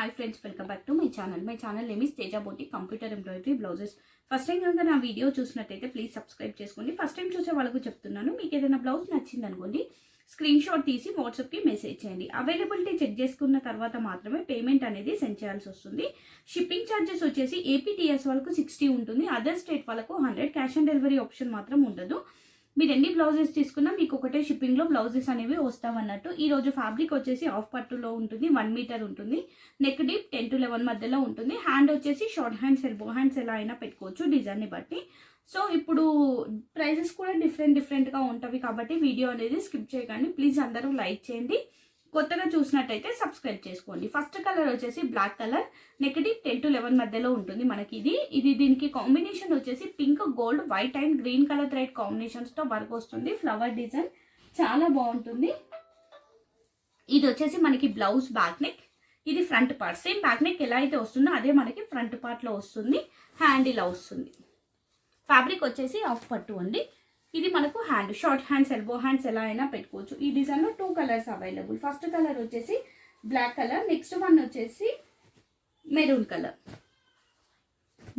Hi friends welcome back to my channel my channel name is Boti computer embroidery blouses first time కనుక నా video చూసినట్టయితే please subscribe చేసుకోండి. First time చూసే వాళ్ళకు చెప్తున్నాను మీకు ఏదైనా బ్లౌజ్ నచ్చింది అనుకోండి స్క్రీన్ షాట్ తీసి వాట్సాప్కి మెసేజ్ చేయండి. అవైలబిలిటీ చెక్ చేసుకున్న తర్వాత మాత్రమే పేమెంట్ అనేది సెండ్ చేయాల్సి వస్తుంది. షిప్పింగ్ ఛార్జెస్ వచ్చేసి ఏపీటీఎస్ వాళ్ళకు సిక్స్టీ ఉంటుంది. అదర్ స్టేట్ వాళ్ళకు hundred cash on delivery option మాత్రం ఉండదు. మీరు ఎన్ని బ్లౌజెస్ తీసుకున్నా మీకు ఒకటే షిప్పింగ్లో బ్లౌజెస్ అనేవి వస్తామన్నట్టు ఈ రోజు ఫ్యాబ్రిక్ వచ్చేసి ఆఫ్ పట్టులో ఉంటుంది వన్ మీటర్ ఉంటుంది. Neck deep ten to eleven మధ్యలో ఉంటుంది. హ్యాండ్ వచ్చేసి షార్ట్ హ్యాండ్స్ ఎల్బో హ్యాండ్స్ ఎలా అయినా పెట్టుకోవచ్చు డిజైన్ని బట్టి. సో ఇప్పుడు ప్రైజెస్ కూడా డిఫరెంట్ డిఫరెంట్గా ఉంటుంది కాబట్టి వీడియో అనేది స్కిప్ చేయకండి. ప్లీజ్ అందరూ లైక్ చేయండి. కొత్తగా చూసినట్టయితే సబ్స్క్రైబ్ చేసుకోండి. ఫస్ట్ కలర్ వచ్చేసి black colour negative ten to eleven మధ్యలో ఉంటుంది మనకి ఇది. ఇది దీనికి కాంబినేషన్ వచ్చేసి pink gold white and green colour thread కాంబినేషన్స్తో work వస్తుంది. ఫ్లవర్ డిజైన్ చాలా బాగుంటుంది. ఇది వచ్చేసి మనకి బ్లౌజ్ బ్యాక్ నెక్ ఇది front part same back neck ఎలా అయితే వస్తుందో అదే మనకి ఫ్రంట్ పార్ట్లో వస్తుంది. హ్యాండ్ ఇలా వస్తుంది. ఫ్యాబ్రిక్ వచ్చేసి ఆఫ్ పట్టు అండి ఇది మనకు hand short hands elbow hands ఎలా అయినా పెట్టుకోవచ్చు. ఈ డిజైన్లో two colours available first colour వచ్చేసి బ్లాక్ కలర్ నెక్స్ట్ వన్ వచ్చేసి maroon colour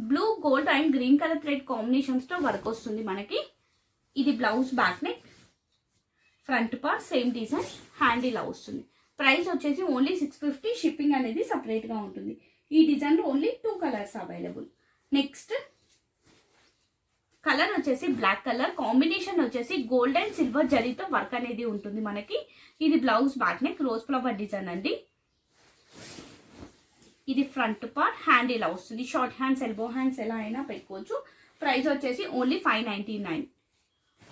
blue gold and green colour thread కాంబినేషన్స్తో work వస్తుంది మనకి. ఇది blouse back neck front part same design hand ఇలా వస్తుంది. ప్రైస్ వచ్చేసి ఓన్లీ సిక్స్ ఫిఫ్టీ షిప్పింగ్ అనేది సపరేట్గా ఉంటుంది. ఈ డిజైన్లో only two colours available next colour వచ్చేసి బ్లాక్ కలర్ కాంబినేషన్ వచ్చేసి గోల్డ్ అండ్ సిల్వర్ జరీతో వర్క్ అనేది ఉంటుంది మనకి. ఇది blouse back neck rose flower design అండి. ఇది ఫ్రంట్ పార్ట్ హ్యాండ్ ఇలా వస్తుంది. షార్ట్ హ్యాండ్స్ ఎల్బో హ్యాండ్స్ ఎలా అయినా పెట్టుకోవచ్చు. ప్రైస్ వచ్చేసి only five ninety nine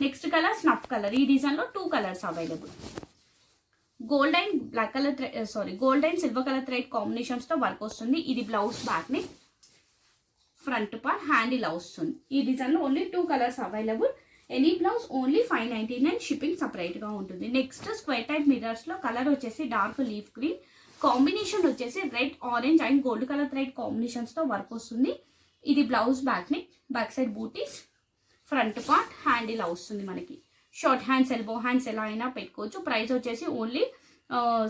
next colour snuff colour ఈ డిజైన్లో two colours available gold and black colour sorry gold and silver colour thread కాంబినేషన్స్తో work వస్తుంది. ఇది blouse back neck front part hand ఇలా వస్తుంది. ఈ డిజైన్లో only two colours available any blouse only five ninety nine shipping సపరేట్గా ఉంటుంది. Next square type మిరర్స్లో colour వచ్చేసి డార్క్ లీఫ్ గ్రీన్ కాంబినేషన్ వచ్చేసి red orange and gold colour thread కాంబినేషన్స్తో work వస్తుంది. ఇది blouse back neck back side బూటీస్ front part hand ఇలా వస్తుంది మనకి. షార్ట్ హ్యాండ్స్ ఎల్బో హ్యాండ్స్ ఎలా అయినా పెట్టుకోవచ్చు. ప్రైస్ వచ్చేసి ఓన్లీ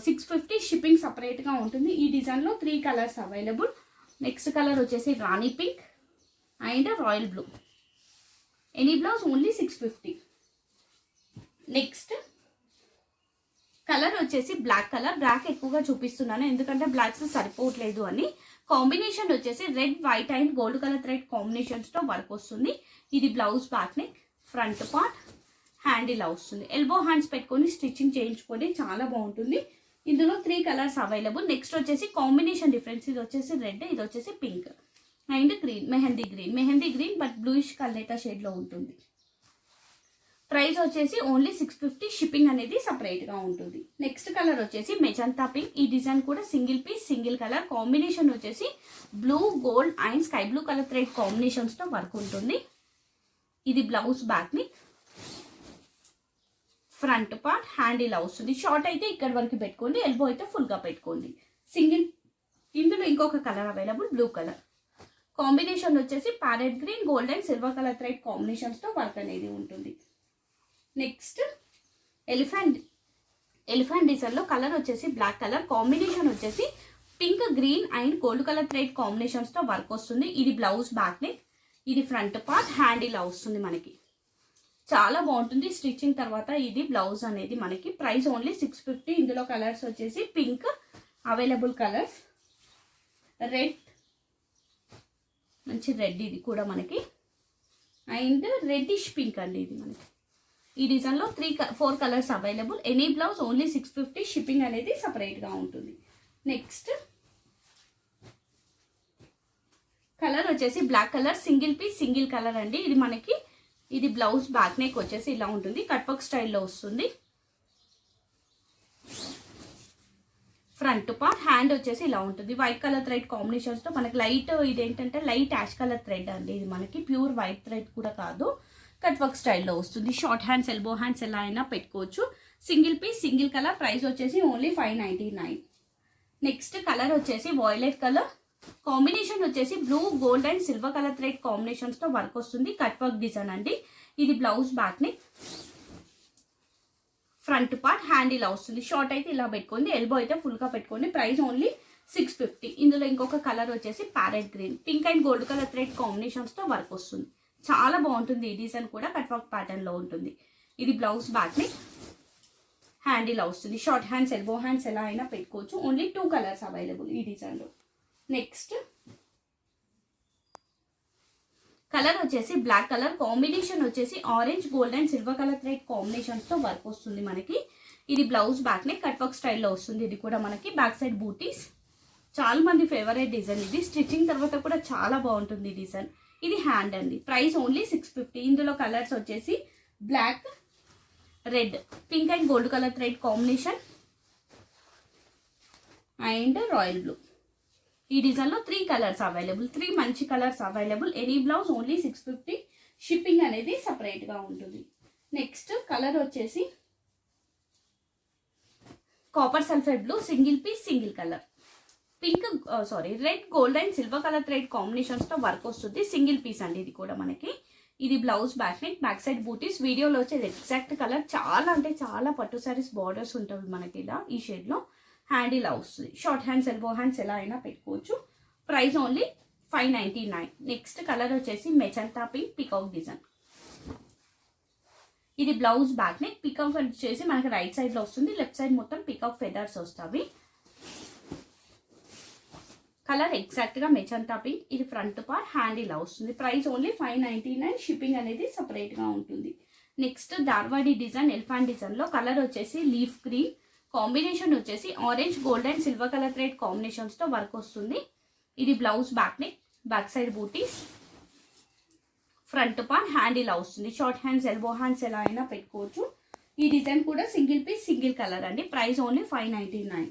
సిక్స్ ఫిఫ్టీ షిప్పింగ్ సపరేట్గా ఉంటుంది. ఈ డిజైన్లో three colours available next colour వచ్చేసి rani pink and royal blue any blouse only six fifty next colour వచ్చేసి బ్లాక్ కలర్ బ్లాక్ ఎక్కువగా చూపిస్తున్నాను. ఎందుకంటే బ్లాక్స్ సరిపోవట్లేదు అని. కాంబినేషన్ వచ్చేసి red white and gold colour thread కాంబినేషన్స్తో work వస్తుంది. ఇది blouse back neck front part hand ఇలా వస్తుంది. ఎల్బో హ్యాండ్స్ పెట్టుకొని స్టిచ్చింగ్ చేయించుకొని చాలా బాగుంటుంది. ఇందులో త్రీ కలర్స్ అవైలబుల్ నెక్స్ట్ వచ్చేసి కాంబినేషన్ డిఫరెన్స్ ఇది వచ్చేసి రెడ్ ఇది వచ్చేసి pink and green mehendi green. Mehendi green but bluish కల్నేత షేడ్లో ఉంటుంది. ప్రైస్ వచ్చేసి ఓన్లీ సిక్స్ ఫిఫ్టీ షిప్పింగ్ అనేది సపరేట్గా ఉంటుంది. నెక్స్ట్ కలర్ వచ్చేసి మెజంతా పింక్. ఈ డిజైన్ కూడా single piece single colour. Combination వచ్చేసి blue gold and sky blue colour thread కాంబినేషన్స్తో work ఉంటుంది. ఇది బ్లౌజ్ బ్యాక్ని ఫ్రంట్ పార్ట్ హ్యాండ్ ఇలా వస్తుంది షార్ట్ అయితే ఇక్కడ వరకు పెట్టుకోండి ఎల్బో అయితే ఫుల్గా పెట్టుకోండి. సింగిల్ ఇందులో ఇంకొక colour available blue colour. Combination వచ్చేసి parrot green gold and silver colour thread కాంబినేషన్స్తో work అనేది ఉంటుంది. నెక్స్ట్ ఎలిఫెంట్ ఎలిఫెంట్ డిజైన్లో కలర్ వచ్చేసి బ్లాక్ కలర్ కాంబినేషన్ వచ్చేసి pink green and gold colour thread కాంబినేషన్స్తో work వస్తుంది. ఇది బ్లౌజ్ బ్యాక్ నెక్ ఇది ఫ్రంట్ పార్ట్ హ్యాండ్ ఇలా వస్తుంది మనకి. చాలా బాగుంటుంది. స్టిచ్చింగ్ తర్వాత ఇది బ్లౌజ్ అనేది మనకి ప్రైస్ ఓన్లీ సిక్స్ ఫిఫ్టీ. ఇందులో కలర్స్ వచ్చేసి పింక్ అవైలబుల్ కలర్స్ రెడ్ మంచి రెడ్ ఇది కూడా మనకి. అండ్ రెడ్డిష్ పింక్ అండి ఇది మనకి. ఈ డిజైన్లో three four colours available any blouse only six fifty shipping అనేది సపరేట్గా ఉంటుంది. నెక్స్ట్ కలర్ వచ్చేసి black colour single piece single colour అండి. ఇది మనకి ఇది బ్లౌజ్ బ్యాక్ నెక్ వచ్చేసి ఇలా ఉంటుంది. కట్ వర్క్ స్టైల్లో వస్తుంది. ఫ్రంట్ పార్ట్ హ్యాండ్ వచ్చేసి ఇలా ఉంటుంది. వైట్ కలర్ థ్రెడ్ కాంబినేషన్స్తో మనకి లైట్ ఇది ఏంటంటే లైట్ యాష్ కలర్ థ్రెడ్ అండి. ఇది మనకి ప్యూర్ వైట్ థ్రెడ్ కూడా కాదు. కట్ వర్క్ స్టైల్లో వస్తుంది. షార్ట్ హ్యాండ్స్ ఎల్బో హ్యాండ్స్ ఎలా అయినా పెట్టుకోవచ్చు. Single piece single colour price వచ్చేసి only five ninety nine next colour వచ్చేసి వాయిలెట్ కలర్ కాంబినేషన్ వచ్చేసి blue gold and silver colour thread కాంబినేషన్స్తో work వస్తుంది. కట్ వర్క్ డిజైన్ అండి. ఇది blouse back neck front part hand ఇలా వస్తుంది షార్ట్ అయితే ఇలా పెట్టుకోండి ఎల్బో అయితే ఫుల్గా పెట్టుకోండి. ప్రైస్ ఓన్లీ సిక్స్ ఫిఫ్టీ ఇందులో ఇంకొక కలర్ వచ్చేసి parrot green. Pink and gold colour thread కాంబినేషన్స్తో work వస్తుంది. చాలా బాగుంటుంది ఈ డిజైన్ కూడా కట్ వర్క్ ప్యాటర్న్లో ఉంటుంది. ఇది బ్లౌజ్ బ్యాక్ని హ్యాండిల్ వస్తుంది షార్ట్ హ్యాండ్స్ ఎల్బో హ్యాండ్స్ ఎలా అయినా పెట్టుకోవచ్చు. ఓన్లీ టూ కలర్స్ అవైలబుల్ ఈ డిజైన్లో. నెక్స్ట్ కలర్ వచ్చేసి బ్లాక్ కలర్ కాంబినేషన్ వచ్చేసి orange gold and silver colour thread కాంబినేషన్తో వర్క్ వస్తుంది మనకి. ఇది blouse back neck cut work స్టైల్లో వస్తుంది. ఇది కూడా మనకి బ్యాక్ సైడ్ బూటీస్ చాలా మంది ఫేవరెట్ డిజైన్ ఇది. స్టిచ్చింగ్ తర్వాత కూడా చాలా బాగుంటుంది డిజైన్ ఇది హ్యాండ్ అండి. ప్రైస్ ఓన్లీ సిక్స్ ఫిఫ్టీ ఇందులో కలర్స్ వచ్చేసి black red pink and gold colour thread combination and royal blue ఈ డిజైన్లో త్రీ కలర్స్ అవైలబుల్ త్రీ మంచి colours available any blouse only six fifty shipping అనేది సపరేట్గా ఉంటుంది. నెక్స్ట్ కలర్ వచ్చేసి copper sulphate blue single piece single colour pink sorry red gold and silver colour thread కాంబినేషన్స్తో work వస్తుంది. Single piece అండి ఇది కూడా మనకి. ఇది blouse back neck back side బూటీస్ వీడియోలో వచ్చేది ఎగ్జాక్ట్ కలర్ చాలా అంటే చాలా పట్టు శారీస్ బార్డర్స్ ఉంటుంది మనకి ఇలా ఈ షేడ్లో హ్యాండ్ ఇలా వస్తుంది షార్ట్ హ్యాండ్స్ ఎల్బో హ్యాండ్స్ ఎలా అయినా పెట్టుకోవచ్చు. Price only five ninety nine. Next colour వచ్చేసి మెచంతా పింక్ పికౌక్ డిజైన్. ఇది బ్లౌజ్ బ్యాక్ నెక్ పికౌక్ వచ్చేసి మనకి రైట్ సైడ్లో వస్తుంది లెఫ్ట్ సైడ్ మొత్తం పికౌక్ ఫెదర్స్ వస్తాయి. కలర్ ఎగ్జాక్ట్గా మెచంతా పింక్. ఇది ఫ్రంట్ పార్ హ్యాండ్ ఇలా వస్తుంది price only five ninety nine. Shipping అనేది సపరేట్గా ఉంటుంది. నెక్స్ట్ దార్వాడి డిజైన్ ఎల్ఫాన్ డిజైన్లో కలర్ వచ్చేసి లీఫ్ గ్రీన్. కాంబినేషన్ వచ్చేసి orange gold and silver colour thread కాంబినేషన్స్తో work వస్తుంది. ఇది blouse back neck back side బూటీస్ ఫ్రంట్ పాన్ హ్యాండ్ ఇలా వస్తుంది. షార్ట్ హ్యాండ్స్ ఎల్బో హ్యాండ్స్ ఎలా అయినా పెట్టుకోవచ్చు. ఈ డిజైన్ కూడా సింగిల్ పీస్ సింగిల్ కలర్ అండి. Price only five ninety nine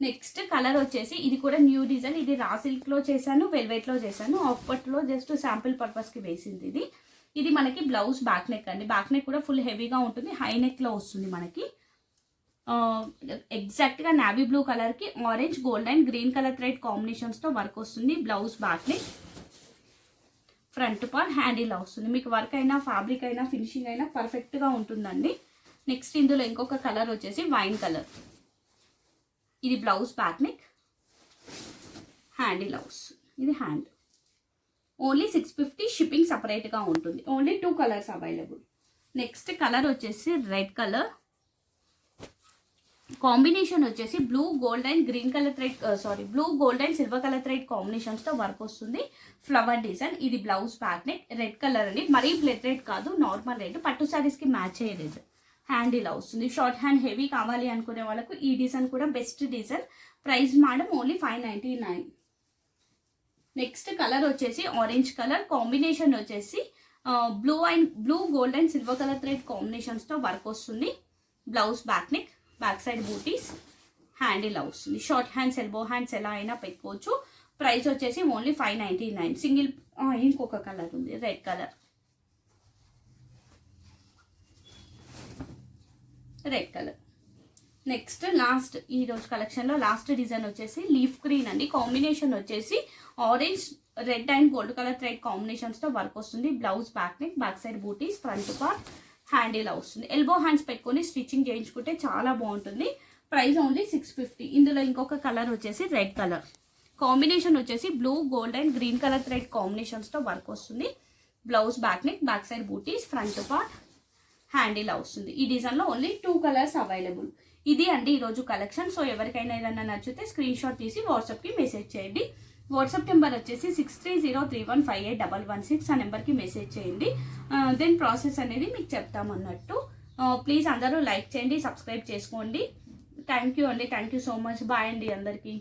next colour వచ్చేసి ఇది కూడా న్యూ డిజైన్ ఇది రా సిల్క్లో చేశాను వెల్వెట్లో చేశాను. అప్పట్లో జస్ట్ శాంపిల్ పర్పస్కి వేసింది ఇది. ఇది మనకి బ్లౌజ్ బ్యాక్ నెక్ అండి. బ్యాక్ నెక్ కూడా ఫుల్ హెవీగా ఉంటుంది. హై నెక్లో వస్తుంది మనకి. ఎగ్జాక్ట్గా నావీ బ్లూ కలర్కి orange gold and green colour thread కాంబినేషన్స్తో work వస్తుంది. Blouse back front part handle వస్తుంది. మీకు వర్క్ అయినా ఫ్యాబ్రిక్ అయినా ఫినిషింగ్ అయినా పర్ఫెక్ట్గా ఉంటుందండి. నెక్స్ట్ ఇందులో ఇంకొక కలర్ వచ్చేసి వైన్ కలర్ ఇది బ్లౌజ్ బ్యాక్ హ్యాండిల్ హౌస్ ఇది hand only six fifty shipping సపరేట్గా ఉంటుంది. Only two colours available next colour వచ్చేసి రెడ్ కలర్ కాంబినేషన్ వచ్చేసి blue gold and green colour thread sari blue gold and silver colour thread కాంబినేషన్స్తో work వస్తుంది. Flower design ఇది blouse back neck red colour అండి. మరీ blood red కాదు normal red పట్టు శారీస్కి match అయ్యేది హ్యాండ్ ఇలా వస్తుంది. షార్ట్ హ్యాండ్ హెవీ కావాలి అనుకునే వాళ్ళకు ఈ డిజైన్ కూడా best design price madam only five ninety nine next colour వచ్చేసి ఆరెంజ్ కలర్ కాంబినేషన్ వచ్చేసి blue and blue gold and silver colour thread కాంబినేషన్స్తో work వస్తుంది. Blouse back neck back side బూటీస్ handle అవుతుంది short hands elbow hands ఎలా అయినా పెట్టుకోవచ్చు. Price వచ్చేసి only five ninety nine single ఇంకొక colour ఉంది red colour red colour next last ఈరోజు కలెక్షన్లో లాస్ట్ డిజైన్ వచ్చేసి లీఫ్ గ్రీన్ అండి. కాంబినేషన్ వచ్చేసి orange red and gold colour thread కాంబినేషన్స్తో work వస్తుంది. Blouse back neck back side బూటీస్ ఫ్రంట్ పార్ట్ హ్యాండ్ ఇలా వస్తుంది. ఎల్బో హ్యాండ్స్ పెట్టుకొని స్టిచ్చింగ్ చేయించుకుంటే చాలా బాగుంటుంది. ప్రైస్ ఓన్లీ సిక్స్ ఫిఫ్టీ ఇందులో ఇంకొక కలర్ వచ్చేసి రెడ్ కలర్ కాంబినేషన్ వచ్చేసి blue gold and green colour thread కాంబినేషన్స్తో work వస్తుంది. Blouse back neck back side బూటీస్ ఫ్రంట్ పార్ట్ హ్యాండిల్ వస్తుంది. ఈ డిజైన్లో ఓన్లీ టూ కలర్స్ అవైలబుల్ ఇది అండి ఈరోజు కలెక్షన్ సో ఎవరికైనా ఏదైనా నచ్చితే స్క్రీన్ షాట్ తీసి వాట్సాప్కి మెసేజ్ చేయండి. వాట్సాప్ నెంబర్ వచ్చేసి six three zero three one five eight double one six ఆ నెంబర్కి మెసేజ్ చేయండి. దెన్ ప్రాసెస్ అనేది మీకు చెప్తామన్నట్టు ప్లీజ్ అందరూ లైక్ చేయండి సబ్స్క్రైబ్ చేసుకోండి. థ్యాంక్ యూ అండి. Thank you so much bye అండి అందరికీ.